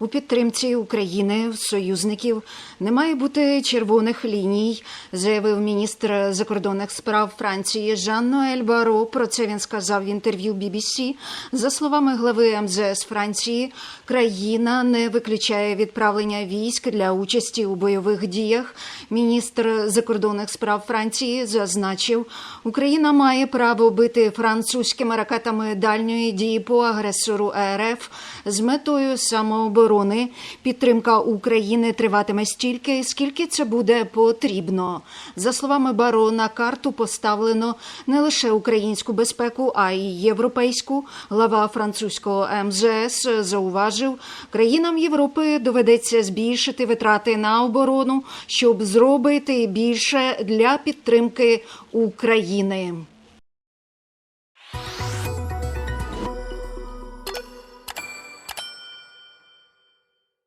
У підтримці України союзників не має бути червоних ліній, заявив міністр закордонних справ Франції Жан Ноель Баро. Про це він сказав в інтерв'ю BBC. За словами глави МЗС Франції, країна не виключає відправлення військ для участі у бойових діях. Міністр закордонних справ Франції зазначив, Україна має право бити французькими ракетами дальньої дії по агресору РФ з метою самооборони. Підтримка України триватиме стільки, скільки це буде потрібно. За словами Баро, на карту поставлено не лише українську безпеку, а й європейську. Глава французького МЗС зауважив, країнам Європи доведеться збільшити витрати на оборону, щоб зробити більше для підтримки України.